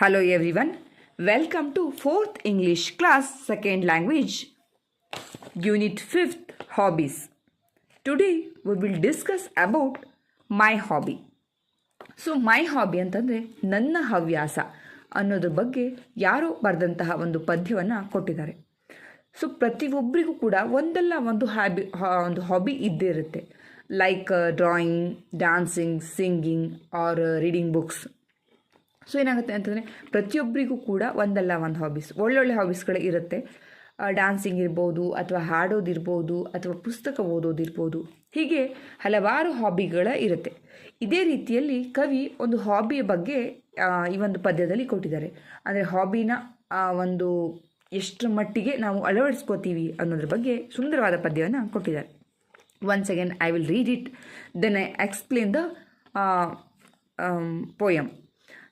Hello, everyone. Welcome to 4th English class second language, unit 5th hobbies. Today, we will discuss about my hobby. So my hobby ಅಂತಂದರೆ ನನ್ನ ಹವ್ಯಾಸ ಅನ್ನೋದ್ರ ಬಗ್ಗೆ ಯಾರೋ ಬರೆದಂತಹ ಒಂದು ಪದ್ಯವನ್ನು ಕೊಟ್ಟಿದ್ದಾರೆ ಸೊ ಪ್ರತಿಯೊಬ್ಬರಿಗೂ ಕೂಡ ಒಂದಲ್ಲ ಒಂದು ಹ್ಯಾಬಿ ಒಂದು ಹಾಬಿ ಇದ್ದೇ ಇರುತ್ತೆ like drawing dancing singing or reading books so ಏನಾಗುತ್ತೆ ಅಂತಂದರೆ ಪ್ರತಿಯೊಬ್ಬರಿಗೂ ಕೂಡ ಒಂದಲ್ಲ ಒಂದು ಹಾಬೀಸ್ ಒಳ್ಳೊಳ್ಳೆ ಹಾಬೀಸ್ಗಳು ಇರುತ್ತೆ. ಡ್ಯಾನ್ಸಿಂಗ್ ಇರ್ಬೋದು ಅಥವಾ ಹಾಡೋದಿರ್ಬೋದು ಅಥವಾ ಪುಸ್ತಕ ಓದೋದಿರ್ಬೋದು. ಹೀಗೆ ಹಲವಾರು ಹಾಬಿಗಳ ಇರುತ್ತೆ. ಇದೇ ರೀತಿಯಲ್ಲಿ ಕವಿ ಒಂದು ಹಾಬಿಯ ಬಗ್ಗೆ ಈ ಒಂದು ಪದ್ಯದಲ್ಲಿ ಕೊಟ್ಟಿದ್ದಾರೆ. ಅಂದರೆ ಹಾಬಿನ ಒಂದು ಎಷ್ಟರ ಮಟ್ಟಿಗೆ ನಾವು ಅಳವಡಿಸ್ಕೋತೀವಿ ಅನ್ನೋದ್ರ ಬಗ್ಗೆ ಸುಂದರವಾದ ಪದ್ಯವನ್ನು ಕೊಟ್ಟಿದ್ದಾರೆ. Once again I will read it then I explain the poem.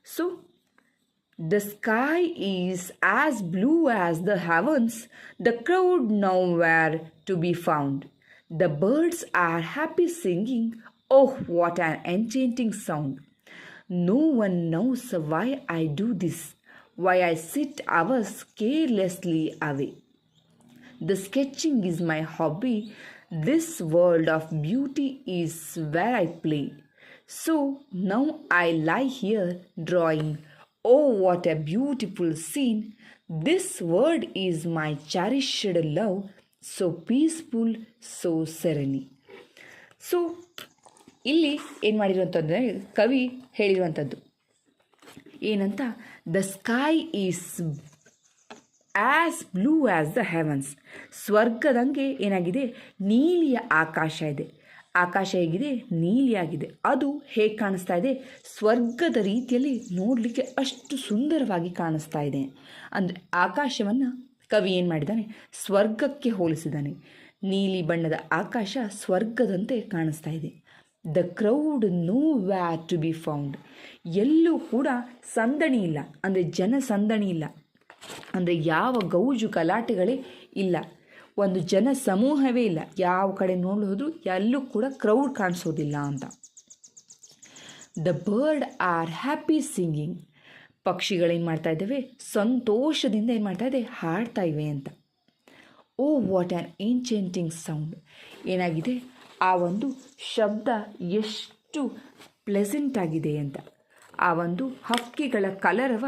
So the sky is as blue as the heavens. The crowd nowhere to be found. The birds are happy singing. Oh what an enchanting sound. No one knows why i do this why i sit hours carelessly away. The sketching is my hobby. This world of beauty is where I play. So now I lie here drawing. Oh, what a beautiful scene! This word is my cherished love, so peaceful, so serene. So ಇಲ್ಲಿ ಏನು ಮಾಡಿರುವಂಥದ್ದು ಕವಿ ಹೇಳಿರುವಂಥದ್ದು ಏನಂತ the sky is as blue as the heavens ಸ್ವರ್ಗದಂಗೆ ಏನಾಗಿದೆ ನೀಲಿಯ ಆಕಾಶ ಇದೆ ಆಕಾಶ ಹೇಗಿದೆ? ನೀಲಿಯಾಗಿದೆ. ಅದು ಹೇಗೆ ಕಾಣಿಸ್ತಾ ಇದೆ? ಸ್ವರ್ಗದ ರೀತಿಯಲ್ಲಿ ನೋಡಲಿಕ್ಕೆ ಅಷ್ಟು ಸುಂದರವಾಗಿ ಕಾಣಿಸ್ತಾ ಇದೆ. ಅಂದರೆ ಆಕಾಶವನ್ನು ಕವಿ ಏನು ಮಾಡಿದ್ದಾನೆ ಸ್ವರ್ಗಕ್ಕೆ ಹೋಲಿಸಿದ್ದಾನೆ ನೀಲಿ ಬಣ್ಣದ ಆಕಾಶ ಸ್ವರ್ಗದಂತೆ ಕಾಣಿಸ್ತಾ ಇದೆ. The crowd nowhere to be found ಎಲ್ಲೂ ಕೂಡ ಸಂದಣಿ ಇಲ್ಲ. ಅಂದರೆ ಜನಸಂದಣಿ ಇಲ್ಲ. ಅಂದರೆ ಯಾವ ಗೌಜು ಗಲಾಟೆಗಳೇ ಇಲ್ಲ. ಒಂದು ಜನ ಸಮೂಹವೇ ಇಲ್ಲ. ಯಾವ ಕಡೆ ನೋಡೋದು ಎಲ್ಲೂ ಕೂಡ ಕ್ರೌಡ್ ಕಾಣಿಸೋದಿಲ್ಲ ಅಂತ. The bird are happy singing ಪಕ್ಷಿಗಳೇನು ಮಾಡ್ತಾ ಇದ್ದಾವೆ? ಸಂತೋಷದಿಂದ ಏನು ಮಾಡ್ತಾ ಇದೆ? ಹಾಡ್ತಾ ಇವೆ ಅಂತ. Oh what an enchanting sound ಏನಾಗಿದೆ? ಆ ಒಂದು ಶಬ್ದ ಎಷ್ಟು ಪ್ಲೆಸೆಂಟ್ ಆಗಿದೆ ಅಂತ. ಆ ಒಂದು ಹಕ್ಕಿಗಳ ಕಲರವ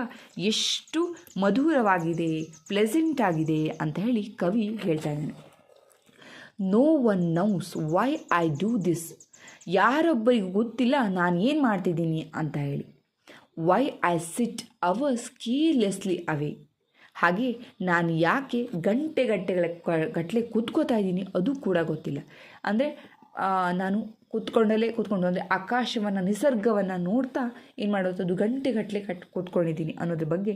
ಎಷ್ಟು ಮಧುರವಾಗಿದೆ ಪ್ಲೆಸೆಂಟ್ ಆಗಿದೆ ಅಂತ ಹೇಳಿ ಕವಿ ಹೇಳ್ತಾ ಇದ್ದಾನೆ no one knows why I do this ಯಾರೊಬ್ಬರಿಗೂ ಗೊತ್ತಿಲ್ಲ ನಾನು ಏನು ಮಾಡ್ತಿದ್ದೀನಿ ಅಂತ ಹೇಳಿ. Why I sit hours carelessly away ಹಾಗೆ ನಾನು ಯಾಕೆ ಗಂಟೆ ಗಂಟೆಗಳ ಗಟ್ಟಲೆ ಕೂತ್ಕೋತಾ ಇದ್ದೀನಿ ಅದು ಕೂಡ ಗೊತ್ತಿಲ್ಲ. ಅಂದರೆ ನಾನು ಕೂತ್ಕೊಂಡಲ್ಲೇ ಕೂತ್ಕೊಂಡು, ಅಂದರೆ ಆಕಾಶವನ್ನು, ನಿಸರ್ಗವನ್ನು ನೋಡ್ತಾ ಏನು ಮಾಡೋದು ಗಂಟೆಗಟ್ಟಲೆ ಕಟ್, ಕೂತ್ಕೊಂಡಿದ್ದೀನಿ ಅನ್ನೋದ್ರ ಬಗ್ಗೆ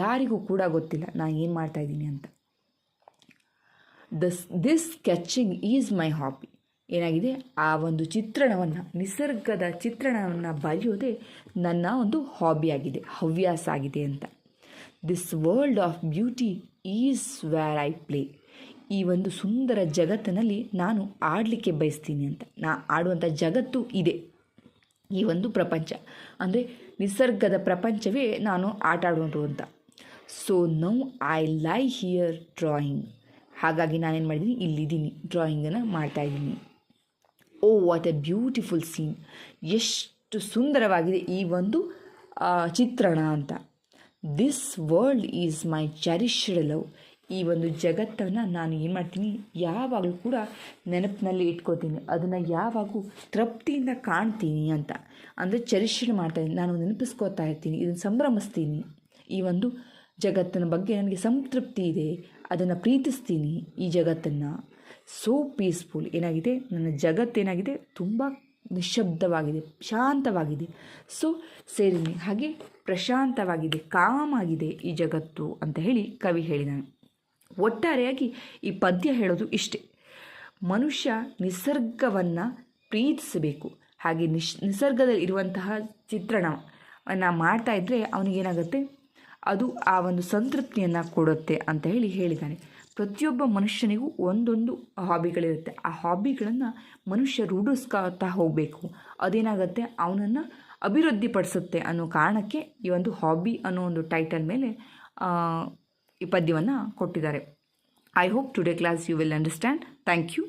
ಯಾರಿಗೂ ಕೂಡ ಗೊತ್ತಿಲ್ಲ. ನಾನು ಏನು ಮಾಡ್ತಾ ಇದ್ದೀನಿ ಅಂತ. Thus this sketching is my hobby ಏನಾಗಿದೆ? ಆ ಒಂದು ಚಿತ್ರಣವನ್ನು, ನಿಸರ್ಗದ ಚಿತ್ರಣವನ್ನು ಬರೆಯೋದೇ ನನ್ನ ಒಂದು ಹಾಬಿ ಆಗಿದೆ, ಹವ್ಯಾಸ ಆಗಿದೆ ಅಂತ. This world of beauty is where I play ಈ ಒಂದು ಸುಂದರ ಜಗತ್ತಿನಲ್ಲಿ ನಾನು ಆಡಲಿಕ್ಕೆ ಬಯಸ್ತೀನಿ ಅಂತ. ನಾ ಆಡುವಂಥ ಜಗತ್ತು ಇದೆ. ಈ ಒಂದು ಪ್ರಪಂಚ. ಅಂದರೆ ನಿಸರ್ಗದ ಪ್ರಪಂಚವೇ ನಾನು ಆಟ ಅಂತ. So now I lie here drawing ಹಾಗಾಗಿ ನಾನೇನು ಮಾಡಿದ್ದೀನಿ ಇಲ್ಲಿದ್ದೀನಿ ಡ್ರಾಯಿಂಗನ್ನು ಮಾಡ್ತಾಯಿದ್ದೀನಿ oh what a beautiful scene ಎಷ್ಟು ಸುಂದರವಾಗಿದೆ ಈ ಒಂದು ಚಿತ್ರಣ ಅಂತ. This world is my cherished love ಈ ಒಂದು ಜಗತ್ತನ್ನು ನಾನು ಏನು ಮಾಡ್ತೀನಿ? ಯಾವಾಗಲೂ ಕೂಡ ನೆನಪಿನಲ್ಲಿ ಇಟ್ಕೋತೀನಿ. ಅದನ್ನು ಯಾವಾಗೂ ತೃಪ್ತಿಯಿಂದ ಕಾಣ್ತೀನಿ ಅಂತ. ಅಂದರೆ ಚರಿಷಣೆ ಮಾಡ್ತಾಯಿದ್ದೀನಿ ನಾನು ನೆನಪಿಸ್ಕೋತಾ ಇರ್ತೀನಿ. ಇದನ್ನು ಸಂಭ್ರಮಿಸ್ತೀನಿ. ಈ ಒಂದು ಜಗತ್ತಿನ ಬಗ್ಗೆ ನನಗೆ ಸಂತೃಪ್ತಿ ಇದೆ. ಅದನ್ನು ಪ್ರೀತಿಸ್ತೀನಿ ಈ ಜಗತ್ತನ್ನು. ಸೋ ಪೀಸ್ಫುಲ್ ಏನಾಗಿದೆ? ನನ್ನ ಜಗತ್ತೇನಾಗಿದೆ ತುಂಬ ನಿಶಬ್ದವಾಗಿದೆ ಶಾಂತವಾಗಿದೆ. So serene. ಹಾಗೆ ಪ್ರಶಾಂತವಾಗಿದೆ. ಕಾಮಾಗಿದೆ ಈ ಜಗತ್ತು ಅಂತ ಹೇಳಿ ಕವಿ ಹೇಳಿದಾನೆ. ಒಟ್ಟಾರೆಯಾಗಿ ಈ ಪದ್ಯ ಹೇಳೋದು ಇಷ್ಟೇ. ಮನುಷ್ಯ ನಿಸರ್ಗವನ್ನು ಪ್ರೀತಿಸಬೇಕು. ಹಾಗೆ ನಿಶ್ ನಿಸರ್ಗದಲ್ಲಿ ಇರುವಂತಹ ಚಿತ್ರಣವನ್ನು ಮಾಡ್ತಾ ಇದ್ದರೆ ಅವನಿಗೇನಾಗುತ್ತೆ? ಅದು ಆ ಒಂದು ಸಂತೃಪ್ತಿಯನ್ನು ಕೊಡುತ್ತೆ ಅಂತ ಹೇಳಿ ಹೇಳಿದ್ದಾನೆ ಪ್ರತಿಯೊಬ್ಬ ಮನುಷ್ಯನಿಗೂ ಒಂದೊಂದು ಹಾಬಿಗಳಿರುತ್ತೆ. ಆ ಹಾಬಿಗಳನ್ನು ಮನುಷ್ಯ ರೂಢಿಸ್ಕೊತಾ ಹೋಗಬೇಕು. ಅದೇನಾಗುತ್ತೆ? ಅವನನ್ನು ಅಭಿವೃದ್ಧಿಪಡಿಸುತ್ತೆ ಅನ್ನೋ ಕಾರಣಕ್ಕೆ ಈ ಒಂದು ಹಾಬಿ ಅನ್ನೋ ಒಂದು ಟೈಟಲ್ ಮೇಲೆ ಈ ಪದ್ಯವನ್ನು ಕೊಟ್ಟಿದ್ದಾರೆ. I hope today class you will understand thank you